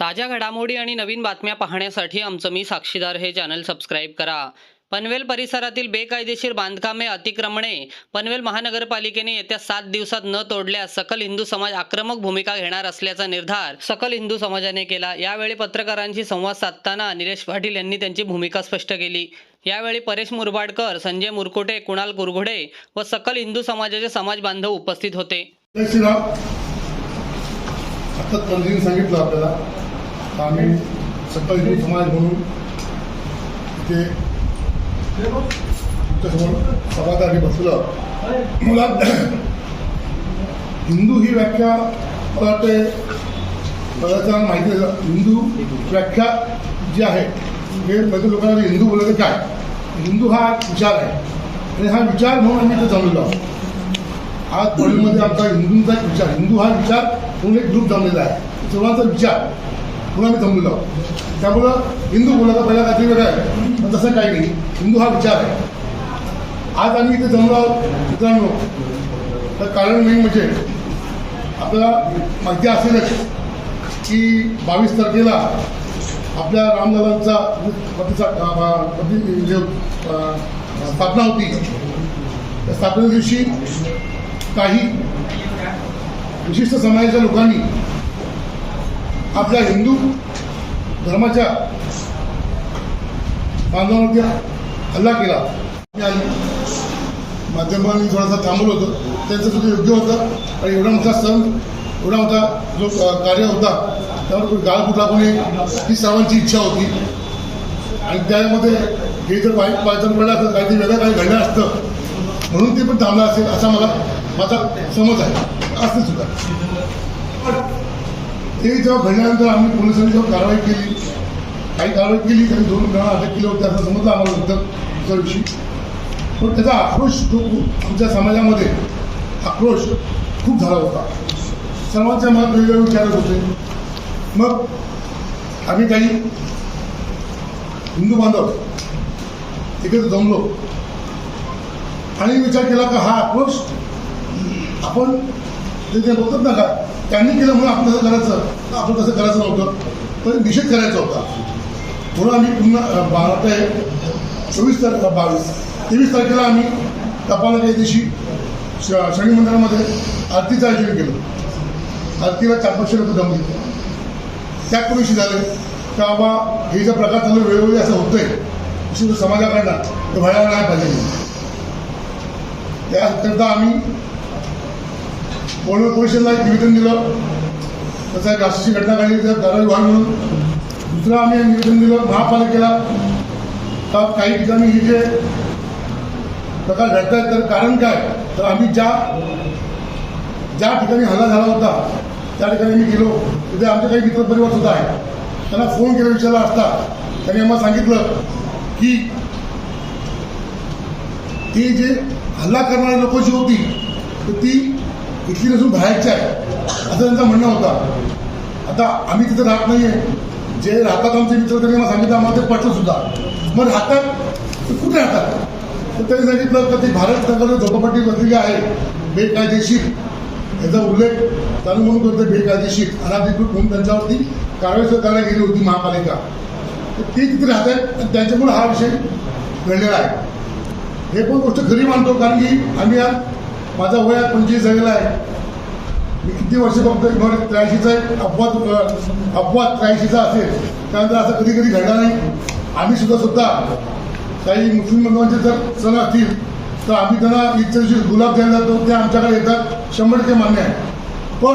ताज्या घडामोडी आणि नवीन बातम्या पाहण्यासाठी आमचं मी साक्षीदार हे चॅनल सबस्क्राईब करा. पनवेल परिसरातील बेकायदेशीर बांधकामे अतिक्रमणे पनवेल महानगरपालिकेने येत्या सात दिवसात न तोडल्यास सकल हिंदू समाज आक्रमक भूमिका घेणार असल्याचा निर्धार सकल हिंदू समाजाने केला. यावेळी पत्रकारांशी संवाद साधताना निलेश पाटील यांनी त्यांची भूमिका स्पष्ट केली. यावेळी परेश मुरबाडकर संजय मुरकुटे कुणाल कुरघोडे व सकल हिंदू समाजाचे समाज बांधव उपस्थित होते. सांगितलं आपल्याला. आम्ही सकल हिंदू समाज म्हणून ते तुमच्यासमोर सभागाठी बसलं मला हिंदू ही व्याख्या मला वाटते बऱ्याच माहिती हिंदू व्याख्या जी आहे हे म्हणजे लोकांना हिंदू बोलायचं काय हिंदू हा विचार आहे आणि हा विचार म्हणून आम्ही इथे जमलेलो आहोत आज बोलीमध्ये आमचा हिंदूंचा एक विचार हिंदू हा विचार म्हणून एक ग्रुप जमलेला आहे सर्वांचा विचार म्हणून आम्ही थांबलेलो आहोत. त्यामुळं हिंदू बोलायचा पहिला काहीतरी वेगळा आहे. पण तसं काही नाही. हिंदू हा विचार आहे. आज आम्ही इथे जमलो आहोत. मित्रांनो तर कारण मेन म्हणजे आपल्याला माहिती असेलच की बावीस तारखेला आपल्या रामदादांचा पतीचा जे म्हणजे, स्थापना होती. त्या स्थापने दिवशी काही विशिष्ट समाजाच्या लोकांनी आपल्या हिंदू धर्माच्या बांधवांवरती हल्ला केला. माध्यमांनी थोडासा थांबवलं होतं. त्यांचं सुद्धा योग्य होतं. आणि एवढा मोठा सण एवढा मोठा जो कार्य होता त्यावर गाळ कुठला कोणी ही सर्वांची इच्छा होती. आणि त्यामध्ये हे जर वाईट पायचन पडलं असतं काहीतरी वेगळं काही घडलं असतं म्हणून ते पण थांबलं असेल असा मला माझा समज आहे. असते सुद्धा. ते जेव्हा घडल्यानंतर आम्ही पोलिसांनी जेव्हा कारवाई केली काही कारवाई केली त्यांनी दोन जण अटक केली होती असं समजलं आम्हाला नंतर दुसऱ्या दिवशी पण त्याचा आक्रोश जो खूप आमच्या समाजामध्ये आक्रोश खूप झाला होता. सर्वांच्या मनात वेगवेगळे विचारत होते. मग आम्ही काही हिंदू बांधव एकत्र जमलो. आणि विचार केला का हा आक्रोश आपण ते बोलतात ना का त्यांनी केलं म्हणून आपण कसं करायचं आपण तसं करायचं नव्हतं. पण निषेध करायचा होता. म्हणून आम्ही पुन्हा बारा ते चोवीस तारखे बावीस तेवीस तारखेला आम्ही तपाला त्या दिवशी श शनी मंदिरामध्ये आरतीचं आयोजन केलं. आरतीला चार लोक जमली. त्या दिवशी झाले का बाबा हे जे प्रकार चालू वेळोवेळी असं होतंय. विशेष म्हणजे समाजाकडनं व्हायला नाही पाहिजे. त्याकरता आम्ही पनवेल परिषदेला एक निवेदन दिलं. त्याचा एक अशी घटना घडली तर कारवाई व्हावी म्हणून. दुसरं आम्ही निवेदन दिलं महापालिकेला. का काही ठिकाणी हे जे प्रकार घडत आहेत तर कारण काय? तर आम्ही ज्या ज्या ठिकाणी हल्ला झाला होता त्या ठिकाणी मी गेलो. तिथे आमचे काही मित्रपरिवार सुद्धा आहे त्यांना फोन केला विचारला असता. त्यांनी आम्हाला सांगितलं की ती जे हल्ला करणारी लोक जी होती तर ती इथली नसून बाहेरची आहे. असं त्यांचा म्हणणं होता. आता आम्ही तिथं राहत नाही आहे जे राहतात आमचे मित्र त्यांनी मला सांगितलं आम्हाला ते पटलं सुद्धा. मग राहतात? ते कुठे राहतात? तर त्यांनी सांगितलं तर ती भारत नगर झोपडपट्टी बसलेली आहे. बेकायदेशीर. याचा उल्लेख चालू म्हणून करते बेकायदेशीर. अनाधिकृत म्हणून त्यांच्यावरती कारवाई सुद्धा करायला गेली होती महापालिका. तर ते तिथे राहत आहेत त्यांच्यामुळे हा विषय घडलेला आहे. हे पण गोष्ट खरी मानतो कारण की आम्ही आज माझा वय पंचवीस झालेला आहे. मी किती वर्ष फक्त बरं त्र्याऐंशीचा एक अपवाद अपवाद त्र्याऐंशीचा असेल. त्यानंतर असं कधी कधी घडणार नाही. आम्ही सुद्धा सुद्धा काही मुस्लिम बांधवांचे जर सण असतील तर आम्ही त्यांना ईदच्या दिवशी गुलाब द्यायला जातो. ते आमच्याकडे येतात. शंभर टक्के मान्य आहे. पण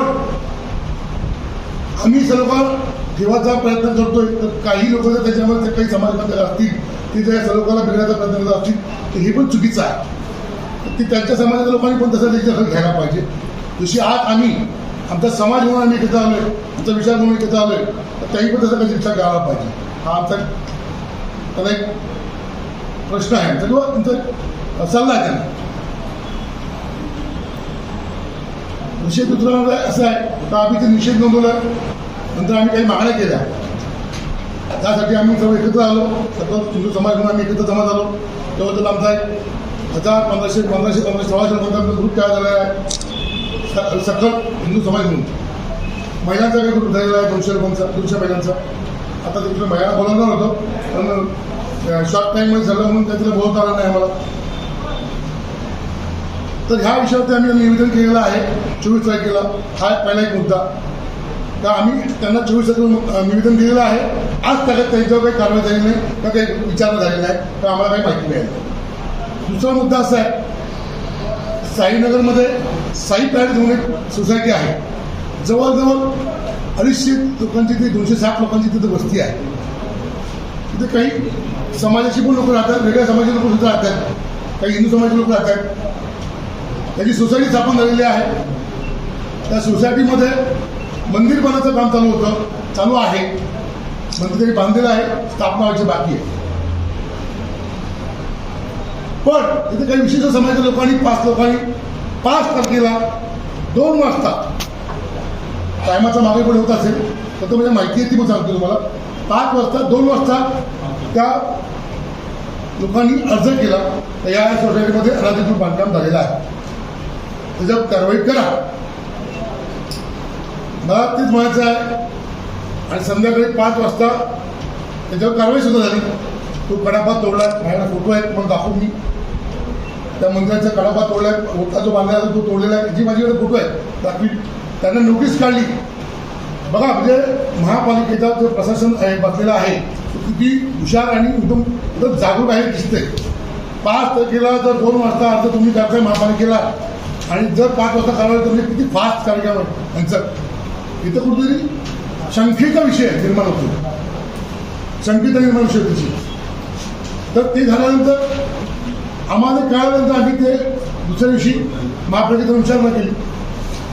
आम्ही सर्व ठेवायचा प्रयत्न करतोय. तर काही लोक जर त्याच्यामध्ये काही समाजबद्दल असतील ते त्या सर्वांना बिघडायचा प्रयत्न करत असतील तर हे पण चुकीचं आहे. ते त्यांच्या समाजाच्या लोकांनी पण तसं देखील दखल घ्यायला पाहिजे. जशी आज आम्ही आमचा समाज म्हणून आम्ही एकत्र आलोय आमचा विचार म्हणून एकत्र आलोय तर त्यांनी पण तसा कधी विचार घ्यायला पाहिजे. हा आमचा त्याला एक प्रश्न आहे. आमचा किंवा तुमचा सल्ला आहे त्यांना निषेध दुसरा असं आहे. तर आम्ही ते निषेध नोंदवला नंतर आम्ही काही मागण्या केल्या. त्यासाठी आम्ही सर्व एकत्र आलो. सर्व हिंदू समाज म्हणून आम्ही एकत्र जमा झालो त्याबद्दल आमचा एक हजार पंधराशे पंधराशे पंधराशे सोळाशे लोकांचा ग्रुप तयार झालेला आहे. स- सकल हिंदू समाज म्हणून. महिलांचा काही ग्रुप झालेला आहे दोनशे लोकांचा दोनशे महिलांचा. आता तिकडे महिला बोलवणार होतो पण शॉर्ट टाईममध्ये झालं म्हणून त्यातलं बोलता आलं नाही आम्हाला. तर ह्या विषयावरती आम्ही निवेदन केलेलं आहे चोवीस तारखेला. हा पहिला एक मुद्दा. तर आम्ही त्यांना चोवीस तारखेला निवेदन दिलेलं आहे. आज त्याच्यात त्यांच्यावर काही कारवाई झाली नाही का काही विचारणा झाली नाही तर आम्हाला काही माहिती मिळाली. दुसरा मुद्दा असा आहे साईनगरमध्ये साई पॅलेस म्हणून एक सोसायटी आहे. जवळजवळ अडीचशे लोकांची ती दोनशे साठ लोकांची तिथे वस्ती आहे. तिथे काही समाजाची पण लोक राहतात वेगळ्या समाजाचे लोक सुद्धा राहतात काही हिंदू समाजाचे लोक राहतात. त्याची सोसायटी स्थापन झालेली आहे. त्या सोसायटीमध्ये मंदिर बनायचं काम चालू होतं चालू आहे. मंदिर बांधलेलं आहे स्थापना व्हायची बाकी आहे. पण तिथे काही विशिष्ट समाजाच्या लोकांनी पाच लोकांनी पाच तारखेला दोन वाजता टायमाचा मागे पुढे होत असेल तर तो म्हणजे माहिती आहे ती पण सांगतो तुम्हाला. पाच वाजता दोन वाजता त्या लोकांनी अर्ज केला. तर या सोसायटीमध्ये अनाधिकृत बांधकाम झालेलं आहे. त्याच्यावर कारवाई करा. मला तेच म्हणायचं आहे. आणि संध्याकाळी पाच वाजता त्याच्यावर कारवाई सुद्धा झाली. तो कडापा तोडला बाहेर फोटो आहेत पण दाखवून मी त्या मंदिराचा कडापा तोडला होता जो बांधला तो तोडलेला आहे. जी माझ्याकडे फोटो आहे दाखवी त्यांना नोटीस काढली. बघा म्हणजे महापालिकेचा जो प्रशासन आहे बसलेला आहे तो किती हुशार आणि एकदम एकदम जागरूक आहे दिसते पाच तारखेला जर दोन वाजता अर्ज तुम्ही करताय महापालिकेला आणि जर पाच वाजता करायला तुम्ही किती फास्ट कार्यक्रम यांचं. इथं कुठेतरी शंकेचा विषय निर्माण होतो. शंकेचा निर्माण विषय त्याची तर ते झाल्यानंतर आम्हाला कळाल्यानंतर आम्ही ते दुसऱ्या दिवशी महापालिकेचा विचारणा केली.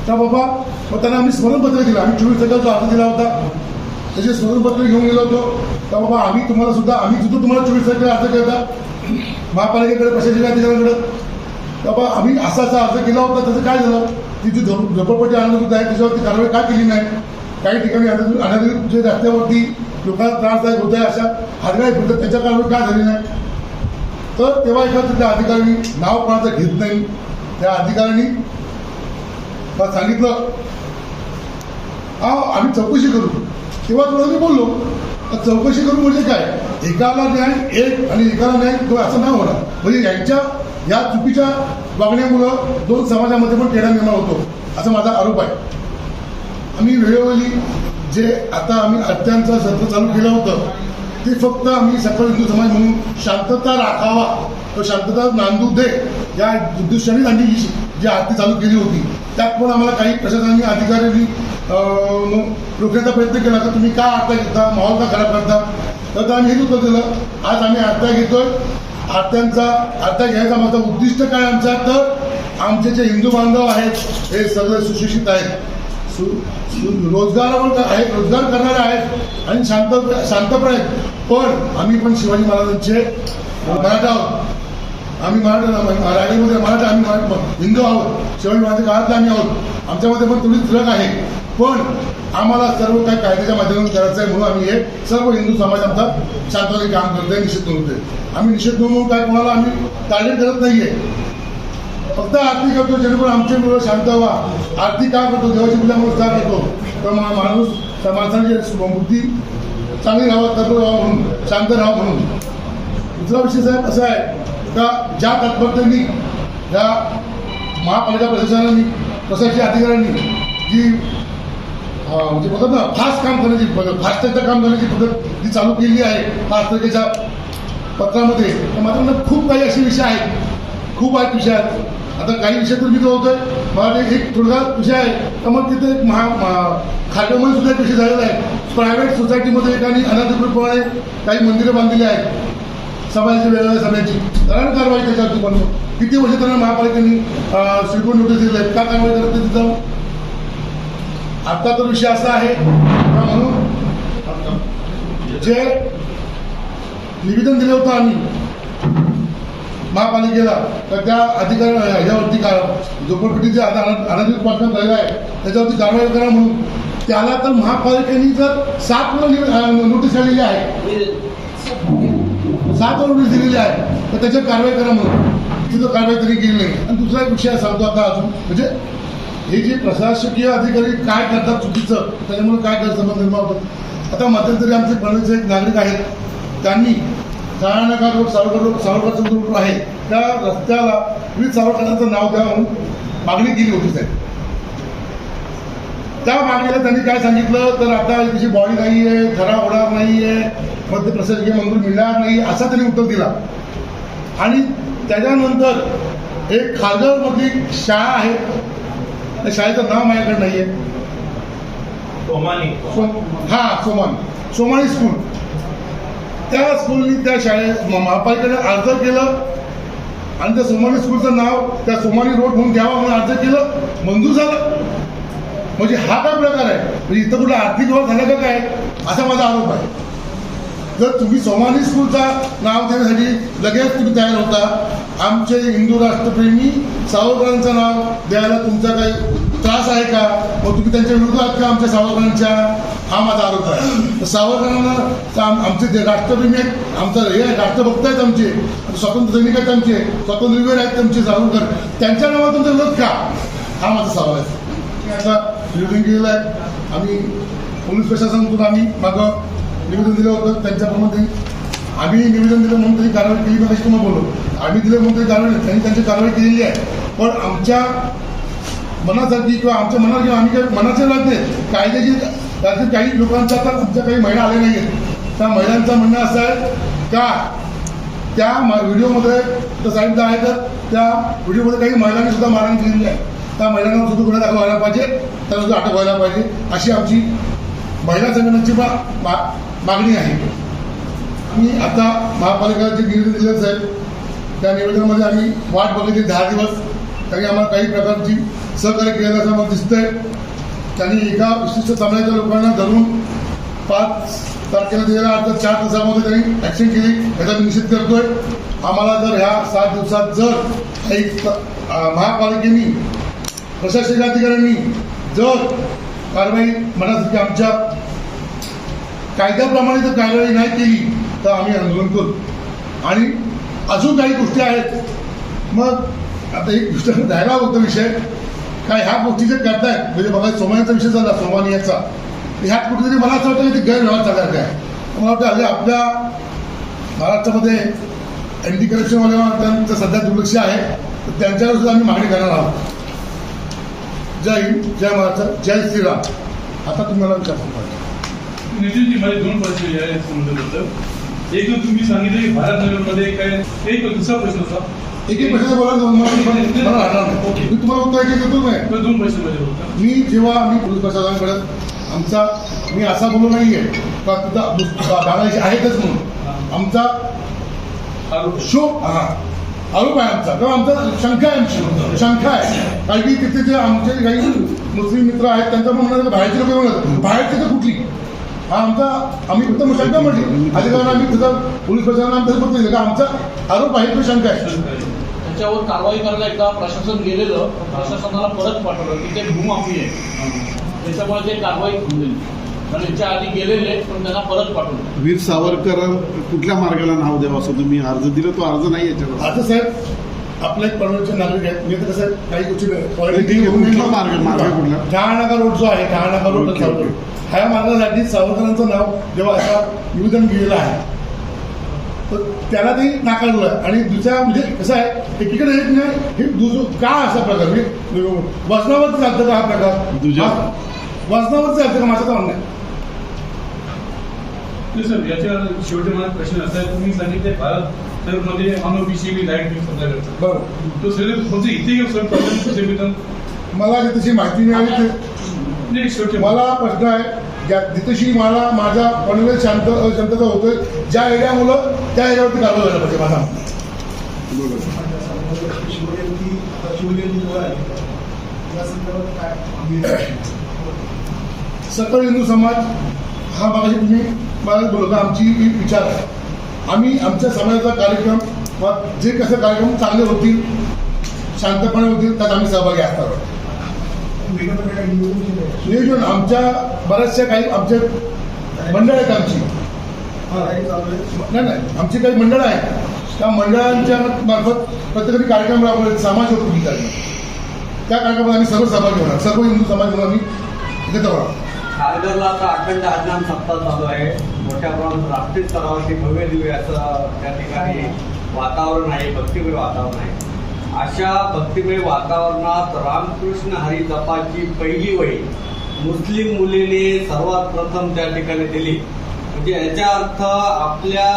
तर बाबा मग त्यांना आम्ही स्मरणपत्र दिलं. आम्ही चोवीस तारखेला अर्ज दिला होता त्याचे स्मरणपत्र घेऊन गेलो होतो. तर बाबा आम्ही तुम्हाला सुद्धा आम्ही सुद्धा तुम्हाला चोवीस तारखेला अर्ज केला होता. महापालिकेकडे प्रशासकीय अधिकाऱ्यांकडे. बाबा आम्ही असा असा अर्ज केला होता. त्याचं काय झालं? ती जी झोप झोपडपट्टी आणत आहे त्याच्यावरती कारवाई का केली नाही? काही ठिकाणी अनाधिकृत जे रस्त्यावरती लोकांना त्रासदायक होत आहे अशा हादगाई फिरतात त्याच्या कारवाई का झाली नाही? तर तेव्हा एका तिथल्या अधिकाऱ्यांनी नाव कोणाचं घेत नाही. त्या अधिकाऱ्यांनी मला सांगितलं हा आम्ही चौकशी करू. तेव्हा थोडं मी बोललो तर चौकशी करू म्हणजे काय? एकाला न्याय एक आणि एकाला न्याय तो असं नाही होणार. म्हणजे यांच्या या चुकीच्या वागण्यामुळं दोन समाजामध्ये पण तेढा निर्माण होतो असा माझा आरोप आहे. आम्ही वेळोवेळी जे आता आम्ही अत्यांचं सत्र चालू केलं होतं ते फक्त आम्ही सकल हिंदू समाज म्हणून शांतता राखावा. तो शांतता नांदू दे. या उद्देशाने आम्ही ही जी आरती चालू केली होती त्यात पण आम्हाला काही प्रशासनाने अधिकाऱ्यांनी रोखण्याचा प्रयत्न केला. तर तुम्ही का आरत्या घेता? माहोल का खराब करता? तर आम्ही हेच उत्तर दिलं आज आम्ही आरत्या घेतोय. आरत्यांचा आरत्या घ्यायचा माझा उद्दिष्ट काय आमचा? तर आमचे जे हिंदू बांधव आहेत हे सगळे सुशिक्षित आहेत. सु रोजगार आहेत रोजगार करणारे आहेत आणि शांत शांतप्राय आहेत. पण आम्ही पण शिवाजी महाराजांचे मराठा आहोत. आम्ही मराठा राणीमध्ये मराठा आम्ही हिंदू आहोत. शिवाजी महाराज काळातले आम्ही आहोत. आमच्यामध्ये पण थोडी फरक आहे. पण आम्हाला सर्व काही कायद्याच्या माध्यमातून करायचं आहे म्हणून आम्ही हे सर्व हिंदू समाज आमचा शांतपणे काम करतोय निषेध नोंदतोय आम्ही निषेध नोंदवून काय कोणाला आम्ही टार्गेट करत नाहीये. फक्त आरती करतो जेणेकरून आमचे मुलं शांत व्हा. आरती का करतो? देवाची पूजा म्हणून का करतो? तर माणूस त्या माणसाची बुद्धी चांगली राहावं तत्व राहावं म्हणून शांत राहावं म्हणून. दुसरा विषय साहेब असा आहे का ज्या तत्परतेने या महापालिका प्रशासनाने प्रशासकीय अधिकाऱ्यांनी जी म्हणजे बघत ना फास्ट काम करण्याची पद्धत फास्टचं काम करण्याची पद्धत जी चालू केली आहे फास्ट तारखेच्या पत्रामध्ये तर मात्र खूप काही असे विषय आहेत खूप आहेत विषय. आहेत आता काही विषय तर मी होतोय मला एक थोडा विषय आहे. तर मग तिथे एक महा महा- सुद्धा एक विषय झालेला आहे. प्रायव्हेट सोसायटीमध्ये एकाने अनाधिकृतपणे काही मंदिरं बांधलेली आहेत. सभांची वेगवेगळ्या सभेची. कारण कारवाई त्याच्यावरती बनतो किती वर्ष त्यांना महापालिकेने स्वीकृत नोटीस दिली आहे का कारवाई करत तिथं? आता तर विषय असा आहे. का म्हणून जे निवेदन दिलं होतं आम्ही महापालिकेला तर त्या अधिकार ह्याच्यावरती का झोपडपट्टीचे आता अना- अनाधिकृत झालेलं आहे. त्याच्यावरती कारवाई करा म्हणून. त्याला तर महापालिकेने जर सात वेळा नोटीस आलेली आहे. सात वेळा नोटीस दिलेली आहे. तर त्याच्यावर कारवाई करा म्हणून. तिथं कारवाई तरी केली नाही. आणि दुसरा एक विषय सांगतो आता अजून. म्हणजे हे जे प्रशासकीय अधिकारी काय करतात चुकीचं त्याच्यामुळे काय गैरसमज निर्माण होतात? आता मध्यंतरी आमचे पनवेलचे एक नागरिक आहेत. त्यांनी काळानका रोड सावरकर रोड सावरकर चौक रोड आहे. त्या रस्त्याला वीर सावरकरांचं नाव द्या म्हणून मागणी केली होती साहेब. त्या मागणीला त्यांनी काय सांगितलं? तर आता त्याची बॉडी नाही आहे ठराव होणार नाही आहे ते प्रशासकीय मंजूर मिळणार नाही असं त्यांनी उत्तर दिला. आणि त्याच्यानंतर एक खारघरमधली शाळा आहे. त्या शाळेचं नाव माझ्याकडे नाही आहे ओमानी हा सोमानी. सोमानी स्कूल त्या स्कूलनी त्या शाळेत म- महापालिकेने अर्ज केलं. आणि त्या सोमानी स्कूलचं नाव त्या सोमानी रोड म्हणून घ्यावा म्हणून अर्ज केलं. मंजूर झालं. म्हणजे हा काय प्रकार आहे? म्हणजे इथं कुठला आर्थिक व्यवहार झाला का काय? असा माझा आरोप आहे. जर तुम्ही सोमानी स्कूलचा नाव देण्यासाठी लगेच तुम्ही तयार होता आमचे हिंदू राष्ट्रप्रेमी सावरकरांचं नाव द्यायला तुमचा काही त्रास आहे का? मग तुम्ही त्यांच्या विरोधात का आमच्या सावरकरांच्या? हा माझा आरोप आहे. तर सावरकरांना आमचे जे राष्ट्रप्रेमी आहेत आमचं हे आहे, राष्ट्रभक्त आहेत आमचे स्वातंत्र्य सैनिक आहेत आमचे स्वातंत्र्यवीर आहेत आमचे सावरकर त्यांच्या नावात तुमचा विरोध का? हा माझा सवाल आहे. आता निवेदन केलेलं आहे. आम्ही पोलीस प्रशासनातून आम्ही मागं निवेदन दिलं होतं त्यांच्याप्रमाणे. आम्ही निवेदन दिलं म्हणून त्यांनी कारवाई केली नाही तुम्हाला बोललो? आम्ही दिलं म्हणून त्यांनी कारवाई त्यांनी त्यांची कारवाई केलेली आहे. पण आमच्या मनासारखी किंवा आमच्या मनात किंवा आम्ही काही मनाचे लागते कायद्याची राज्यात काही लोकांचा आता आमच्या काही महिला आल्या नाही आहेत त्या महिलांचं म्हणणं असं आहे का त्या व्हिडिओमध्ये तर सांगितलं आहे तर त्या व्हिडिओमध्ये काही महिलांनी सुद्धा मारहाण केलेली आहे त्या महिलांना सुद्धा गुन्हा दाखल व्हायला पाहिजे त्यांना सुद्धा अटक व्हायला पाहिजे अशी आमची महिला संघटनेची मा- मा- मागणी आहे. आम्ही आता महापालिकेला जे निवेदन दिलं साहेब त्या निवेदनामध्ये आम्ही वाट बघितली दहा दिवस त्यांनी आम्हाला काही प्रकारची सहकार्य केलेलं असं आम्हाला दिसतंय. त्यांनी एका विशिष्ट समाजाच्या लोकांना धरून पाच तारखेला दिलेल्या अर्ज चार तासामध्ये त्यांनी ॲक्शन केली. याचा मी निषेध करतोय. आम्हाला जर ह्या सात दिवसात जर काही महापालिकेनी प्रशासकीय अधिकाऱ्यांनी जर कारवाई म्हणत की आमच्या कायद्याप्रमाणे जर कारवाई नाही केली तर आम्ही आंदोलन करू. आणि अजून काही गोष्टी आहेत. मग आता एक गोष्ट द्यायला होता विषय. काय ह्या गोष्टी जे करतायत म्हणजे बघा सोमानीचा विषय झाला सोमानियाचा. ह्यात कुठेतरी मला असं वाटतं की ते गैरव्यवहार चालणार काय? मला वाटतं आपल्या महाराष्ट्रामध्ये अँटी करप्शनवाले त्यांचं सध्या दुर्लक्ष आहे. तर त्यांच्यावर सुद्धा आम्ही मागणी करणार आहोत. जय हिंद जय महाराष्ट्र जय श्रीराम. आता तुम्हाला विचार नितीनजी माझे दोन प्रश्न या संबंधाबद्दल एक तुम्ही सांगितलं की भारतनगरमध्ये काय एक दुसरा प्रश्न होता. एक प्रश्न बोला दोन मला राहणार नाही. मी तुम्हाला उत्तर एक देतो नाही तर दोन होता. मी जेव्हा आम्ही पोलीस प्रशासनाकडे आमचा मी असा बोललो नाहीये. का तिथं बांगलादेशी आहेतच म्हणून. आमचा शो हा. आरोप आहे आमचा. किंवा आमचा शंका आहे आमची. शंका आहे. कारण की तिथे जे आमचे काही मुस्लिम मित्र आहेत त्यांचं पण म्हणणं बाहेरचे लोक म्हणत बाहेरचे तर कुठली? हा आमचा आम्ही फक्त शंका म्हटली. अधिकाऱ्यांना आम्ही तिथं पोलीस प्रशासनाला फक्त का आमचा आरोप आहे तो शंका आहे. त्याच्यावर कारवाई करायला एकदा प्रशासन गेलेलं प्रशासनाला परत पाठवलं. की ते भूमाफी आहे. त्याच्यामुळे ते कारवाई थांबलेली आणि याच्या आधी गेलेले पण त्यांना परत पाठवलं. वीर सावरकर कुठल्या मार्गाला नाव द्यावं असं तुम्ही अर्ज दिला? तो अर्ज नाही याच्यावर. आता साहेब आपले एक परवडचे नागरिक आहेत. मी तर कसं काही गोष्टी कुठला मार्ग? मार्ग कुठला? रोड जो आहे ठाणाका रोड. ह्या मार्गासाठी सावरकरांचं नाव जेव्हा आता निवेदन गेलेलं आहे तर त्याला ते नाकारलं आणि दुसऱ्या म्हणजे कसं आहे एकीकडे एक नाही हे दुसरं का असा प्रकार? म्हणजे वजनावरती चालतं का हा प्रकार? हा, वजनावरती चालतं का माझं आहे? नाही सर याच्या शेवटी माझा प्रश्न असा आहे तुम्ही सांगितले भारत तर मध्ये अनऑफिशियली लाइट बिल सप्लाय करतात. बरोबर तो सर म्हणजे इथे घेऊ सर प्रॉब्लेम मला तशी माहिती मिळाली मला प्रश्न आहे ज्या जिथेशी मला माझा पनवेल शांत शांतता होतोय. ज्या एरियामुळं त्या एरियावरती कारवाई व्हायला पाहिजे माझा. सकल हिंदू समाज हा मागाशी तुम्ही मला बोलता आमची विचार आहे. आम्ही आमच्या समाजाचा कार्यक्रम जे कसं कार्यक्रम चांगले होतील शांतपणे होतील त्यात आम्ही सहभागी असणार आहोत. नियोजन आमच्या बऱ्याचशा काही आमचे मंडळ आहेत आमची. नाही नाही आमची काही मंडळ आहेत. त्या मंडळांच्या मार्फत प्रत्येकाने कार्यक्रम राबवले समाज उपयोगी कार्यक्रम त्या कार्यक्रमात आम्ही सर्व सहभागी होणार. सर्व हिंदू समाज आम्ही एकत्र होणार. खारघरला आता अखंड हरिनाम सप्ताह चालू आहे. मोठ्या प्रमाणात राष्ट्रीय स्तरावरती भव्य दिव्य असं त्या ठिकाणी वातावरण आहे भक्तिमय वातावरण आहे. अशा भक्तिमय वातावरणात रामकृष्ण हरी जपाची पहिली वही मुस्लिम मुलीने सर्वात प्रथम त्या ठिकाणी दिली. म्हणजे याचा अर्थ आपल्या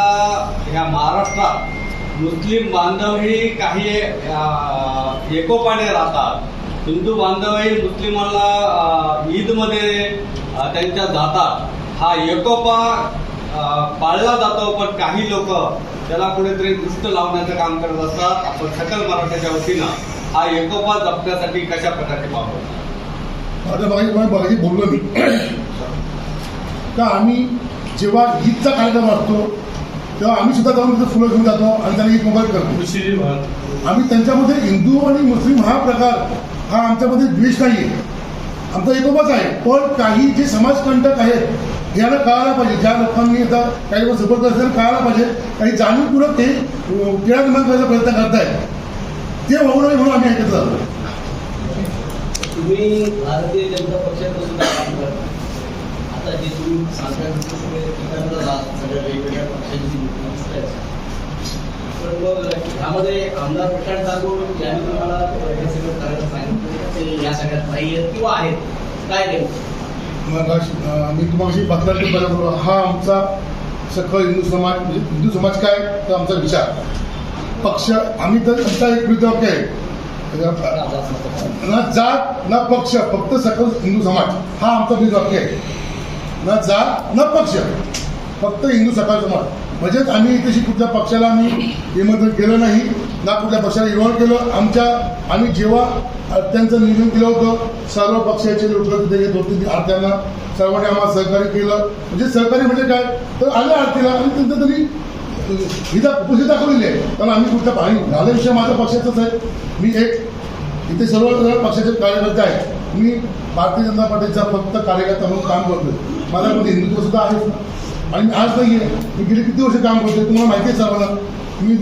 ह्या महाराष्ट्रात मुस्लिम बांधवही काही एकोपाने राहतात. हिंदू बांधवही मुस्लिमांना ईदमध्ये त्यांच्या जातात. हा एकोपा पाळला जातो पण काही लोक त्याला कुठेतरी दृष्ट लावण्याचं काम करत असतात. आपण सकल मराठ्याच्या वतीनं हा एकोपा जपण्यासाठी कशा प्रकारचे वापर आता बोललो मी. का आम्ही जेव्हा ईदचा कार्यक्रम असतो तेव्हा आम्ही सुद्धा जाऊन तिथे फुलं घेऊन जातो आणि त्यांना ईद मोबाईल करतो. आम्ही त्यांच्यामध्ये हिंदू आणि मुस्लिम हा प्रकार हा आमच्यामध्ये द्वेष नाही आहे आमचा एकोपाच आहे. पण काही जे समाजकंटक आहेत याला कळायला पाहिजे. ज्या लोकांनी आता काही लोक सपोर्ट करत कळायला पाहिजे. काही जाणीवपूर्वक ते केळा निर्माण करायचा प्रयत्न करतायत. ते होऊ नये म्हणून आम्ही ऐकत जातो तुम्ही भारतीय जनता पक्षाचं सुद्धा काम करता. आता जे तुम्ही सांगता सगळ्या वेगवेगळ्या पक्षांची लोकं पण मग यामध्ये आमदार प्रशांत जाधव यांनी तुम्हाला हे सगळं करायला सांगितलं. ते या सगळ्यात नाही आहेत किंवा आहेत. काय नेमकं? मग मी तुम्हाला पत्रात पहिला हा आमचा सखल हिंदू समाज म्हणजे हिंदू समाज काय? तर आमचा विचार. पक्ष आम्ही तर आमचा एक वृद्धवाक्य आहे. ना जात ना पक्ष फक्त सकल हिंदू समाज. हा आमचा वृद्धवाक्य आहे. ना जात ना पक्ष फक्त हिंदू सकाळ समाज. म्हणजेच आम्ही तशी कुठल्या पक्षाला आम्ही निमंत्रण केलं नाही. ना कुठल्या पक्षाला इन्व्हॉल्व केलं आमच्या आम्ही जेव्हा अ, त्यांचं नियोजन केलं होतं सर्व पक्षाचे लोक तिथे येत होते आरत्यांना. सर्वांनी आम्हाला सहकार्य केलं. म्हणजे सहकार्य म्हणजे काय? तर आलं आरतीला आणि त्यांचं तरी हिता उपस्थित दाखवलेली आहे. कारण आम्ही कुठल्या पाणी झाल्याविषयी माझ्या पक्षाचाच आहे. मी एक इथे सर्व पक्षाचे कार्यकर्ते आहेत. मी भारतीय जनता पार्टीचा फक्त कार्यकर्ता म्हणून काम करतोय. माझ्यामध्ये हिंदुत्व सुद्धा आहे आणि आज नाही आहे मी गेले किती वर्ष काम करतोय? तुम्हाला माहिती आहे सर्वांना मी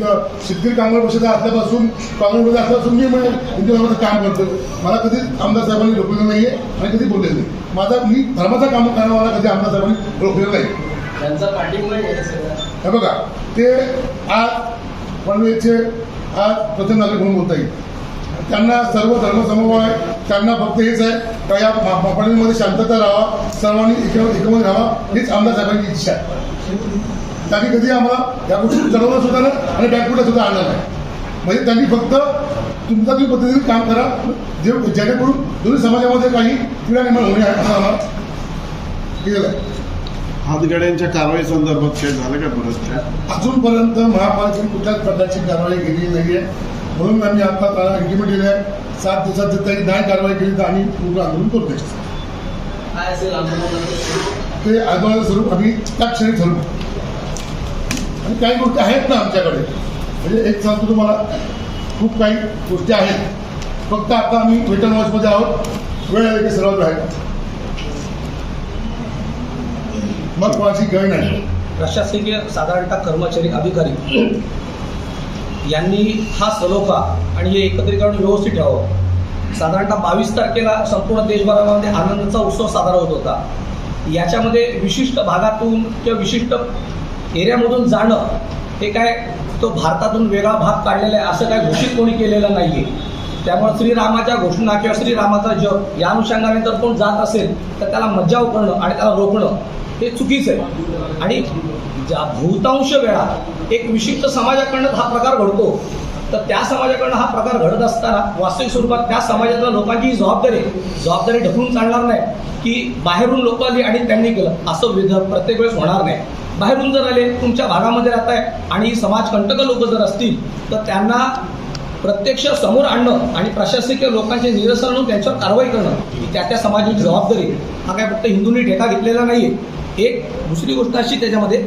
शेतकरी कामगार पक्षाचा असल्यापासून काँग्रेसमध्ये असल्यापासून मी म्हणजे काम करतोय. मला कधीच आमदार साहेबांनी रोखलेलं नाही आहे आणि कधी बोललेलं नाही. माझा मी धर्माचं काम करणारा कधी आमदार साहेबांनी रोखलेलं नाही. हे बघा ते आज पनवेलचे आज प्रथम नागरिक म्हणून बोलता येईल त्यांना सर्व धर्मसमूह आहे. त्यांना फक्त हेच आहे का या पनवेलमध्ये शांतता राहावा सर्वांनी एका एकमध्ये राहावा हीच आमदार साहेबांची इच्छा आहे. त्यांनी कधी आम्हाला या गोष्टी चढवलं सुद्धा नाही आणि बॅकफुटला सुद्धा आणलं नाही. म्हणजे त्यांनी फक्त तुमचा तुम्ही पद्धतीने काम करा. जे जेणेकरून दोन्ही समाजामध्ये काही क्रीडा निर्माण होणे आहे असं आम्हाला केलेलं आहे. हातगाड्यांच्या कारवाई संदर्भात काय झालं का बरंच अजूनपर्यंत महापालिकेने कुठल्याच प्रकारची कारवाई केलेली नाही आहे म्हणून आम्ही आता त्याला इंटिमेट दिले आहे सात दिवसात जर त्यांनी नाही कारवाई केली तर आम्ही पूर्ण आंदोलन करू स्वरूप? ते आंदोलनाचं स्वरूप आम्ही त्या क्षणी ठरवू. आणि काही गोष्टी आहेत ना आमच्याकडे. म्हणजे एक सांगतो तुम्हाला खूप काही गोष्टी आहेत. फक्त आता आम्ही वेटन वॉचमध्ये आहोत. वेळ आली की सर्वात बाहेर. मग कोणाची गळ नाही. प्रशासकीय साधारणतः कर्मचारी अधिकारी. यांनी हा सलोखा आणि हे एकत्रीकरण व्यवस्थित ठेवावं. साधारणतः बावीस तारखेला संपूर्ण देशभरामध्ये आनंदाचा उत्सव साजरा होत होता. याच्यामध्ये विशिष्ट भागातून किंवा विशिष्ट एरियामधून जाणं हे काय तो भारतातून वेगळा भाग काढलेला आहे असं काय घोषित कोणी केलेलं नाही आहे त्यामुळे श्रीरामाच्या घोषणा किंवा श्रीरामाचा जग या अनुषंगाने जर कोण जात असेल तर त्याला मज्जाव करणं आणि त्याला रोखणं हे चुकीचं आहे. आणि ज्या बहुतांश वेळा एक विशिष्ट समाजाकडनं हा प्रकार घडतो तर त्या समाजाकडनं हा प्रकार घडत असताना वास्तविक स्वरूपात त्या समाजातल्या लोकांची ही जबाबदारी जबाबदारी ढकलून चालणार नाही की बाहेरून लोक आली आणि त्यांनी केलं. असं विध प्रत्येक वेळेस होणार नाही. बाहेरून जर आले तुमच्या भागामध्ये राहत आहे आणि समाजकंटक लोक जर असतील तर त्यांना प्रत्यक्ष समोर आणणं आणि प्रशासकीय लोकांचे निरसन आणून त्यांच्यावर कारवाई करणं ही त्या त्या समाजाची जबाबदारी हा काय फक्त हिंदूंनी ठेका घेतलेला नाही आहे एक दुसरी गोष्ट अशी त्याच्यामध्ये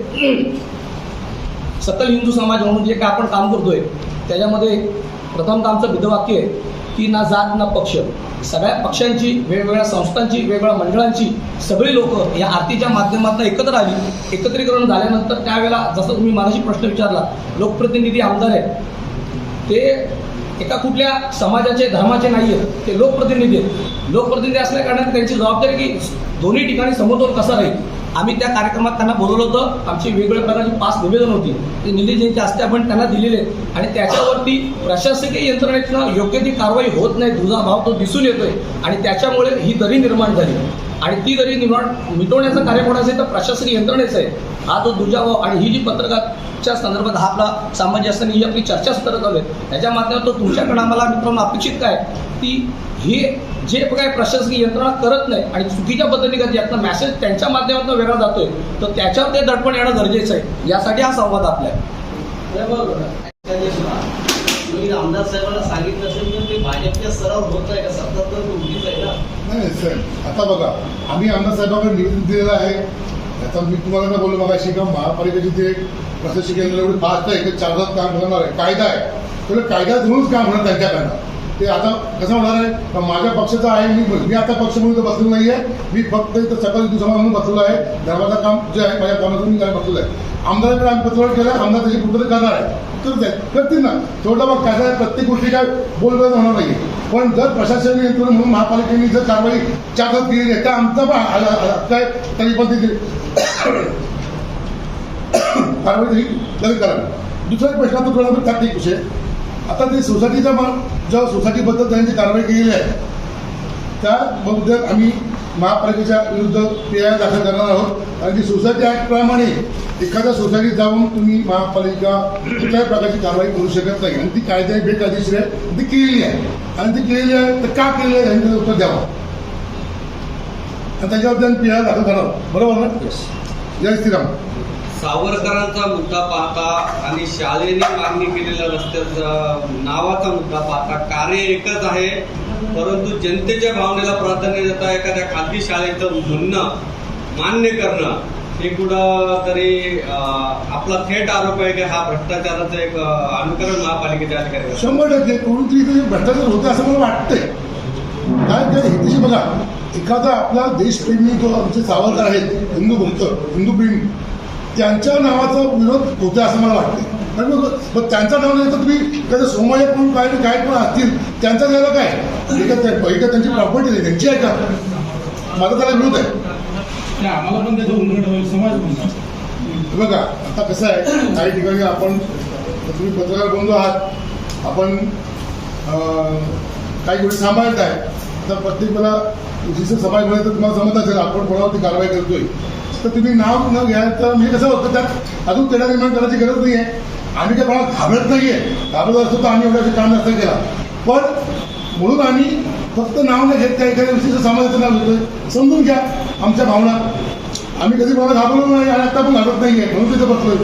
सकल हिंदू समाज म्हणून जे काय आपण काम करतोय त्याच्यामध्ये प्रथमतः आमचं विधवाक्य आहे की ना जात ना पक्ष. सगळ्या पक्षांची वेगवेगळ्या संस्थांची वेगवेगळ्या मंडळांची सगळी लोक या आरतीच्या माध्यमातून एकत्र आली. एकत्रीकरण झाल्यानंतर त्यावेळेला जसं तुम्ही मनाशी प्रश्न विचारला लोकप्रतिनिधी आमदार आहेत ते एका कुठल्या समाजाचे धर्माचे नाही आहेत ते लोकप्रतिनिधी आहेत. लोकप्रतिनिधी असल्या कारणाने त्यांची जबाबदारी की दोन्ही ठिकाणी समतोल कसा राहील? आम्ही त्या कार्यक्रमात त्यांना बोलवलं होतं. आमची वेगवेगळ्या प्रकारची पाच निवेदन होती. ते जयंती असते आपण त्यांना दिलेले. आणि त्याच्यावरती प्रशासकीय यंत्रणेतनं योग्य ती कारवाई होत नाही तुझा भाव तो दिसून येतोय. आणि त्याच्यामुळे ही दरी निर्माण झाली. आणि ती दरी निर्माण मिटवण्याचं कार्य कोणाचं आहे? तर प्रशासकीय यंत्रणेचं आहे. हा जो दुजाभाव आणि ही जी पत्रकारच्या संदर्भात हा आपला सामान्य असताना ही आपली चर्चा सत्र चालू आहे. त्याच्या माध्यमातून तुमच्याकडे आम्हाला मित्रांनो अपेक्षित काय? ती हे जे काय प्रशासकीय यंत्रणा करत नाही आणि चुकीच्या पद्धतीने यातनं मॅसेज त्यांच्या माध्यमातून वेगळा जातोय. तर त्याच्यावर ते दडपण येणं गरजेचं आहे. यासाठी हा संवाद आपला आहे. आमदार साहेबांना सांगितलं असेल तर ते भाजपच्या स्तरावर होत आहे का? सतत तर आहे ना? नाही सर. आता बघा आम्ही आमदार साहेबांकडे निवेदन दिलेलं आहे. आता मी तुम्हाला काय बोललो बघा शिका महापालिकेची ते प्रशासकीय एवढी फास्ट आहे की चार तास काम होणार आहे. कायदा आहे. तर कायदा धरूनच काम होणार त्यांच्याकडनं. ते आता कसं होणार आहे माझ्या पक्षाचं आहे मी मी आता पक्ष म्हणून इथं बसलेलो नाही आहे मी फक्त इथं सकाळी दिवसा म्हणून बसलेलो आहे धर्माचं काम जे आहे माझ्या कामातून मी काय बसलेलो आहे आमदाराकडे आम्ही पत्रव्यवहार केला आमदार त्याची कुठं करणार आहे करत आहेत करतील ना थोडं मग काय प्रत्येक गोष्टी काय बोलबोल होणार नाही पण जर प्रशासन यंत्रणा म्हणून महापालिकेने जर कारवाई चार तास केली आहे तर आमचा पण काय तरी पण तिथे कारवाई तरी करावी दुसरा प्रश्न तो थोडा त्यात विषय आता ते सोसायटीचा मग ज्या सोसायटीबद्दल त्यांनी जी कारवाई केलेली आहे त्या बद्दल आम्ही महापालिकेच्या विरुद्ध पी आय दाखल करणार आहोत. आणि ती सोसायटी ऍक्ट प्रमाणे एखाद्या सोसायटीत जाऊन तुम्ही महापालिका कुठल्याही प्रकारची कारवाई करू शकत नाही. आणि ती कायदे बेकायदेशीर आहे. ती केलेली आहे. आणि ती केलेली आहे तर का केलेली आहे यांनी उत्तर द्यावं. आणि त्याच्यावर त्यांनी पी आय दाखल करावं बरोबर ना? जय श्रीराम. सावरकरांचा मुद्दा पाहता आणि शाळेने मागणी केलेल्या रस्त्याचा नावाचा मुद्दा पाहता कार्य एकच आहे परंतु जनतेच्या भावनेला प्राधान्य देता एखाद्या खाजगी शाळेचं म्हणणं मान्य करणं हे कुठं तरी आपला थेट आरोप आहे की हा भ्रष्टाचाराचं एक अनुकरण महापालिकेच्या अधिकारी शंभर टक्के. कोणून तरी भ्रष्टाचार होते असं मला वाटतंय. काय काय बघा एखादा आपला देशप्रेमी जो आमचे सावरकर आहेत हिंदू भक्त हिंदू प्रेमी त्यांच्या नावाचा विरोध होते असं मला कारण मग त्यांचं नाव नाही तर तुम्ही कधी सोमय्या पण काय काय पण असतील त्यांचा द्यायला काय? एका त्या- एका त्यांची प्रॉपर्टी आहे त्यांची आहे का? माझा त्याला विरोध आहे नाही, आम्हाला पण त्याचं उलगडं समाज बघा आता कसं आहे काही ठिकाणी आपण तुम्ही पत्रकार बंधू आहात आपण काही गोष्टी सांभाळत आहे आता प्रत्येक विशिष्ट समाजमध्ये तर तुम्हाला समजत असेल आपण कोणावरती कारवाई करतोय. तर तुम्ही नाव न घ्या तर म्हणजे कसं होतं त्यात? अजून तेढा निर्माण करायची गरज नाही आहे आम्ही त्या कोणाला घाबरत नाही आहे घाबरत असतो तर आम्ही एवढं काम नसतं केला. पण म्हणून आम्ही फक्त नाव नाही घेत त्या एखाद्या विशिष्ट समाजाचं नाव घेतोय. समजून घ्या आमच्या भावना. आम्ही कधी कोणाला घाबरलो नाही आणि आता पण घाबरत नाही आहे म्हणून तिथं बसलोय.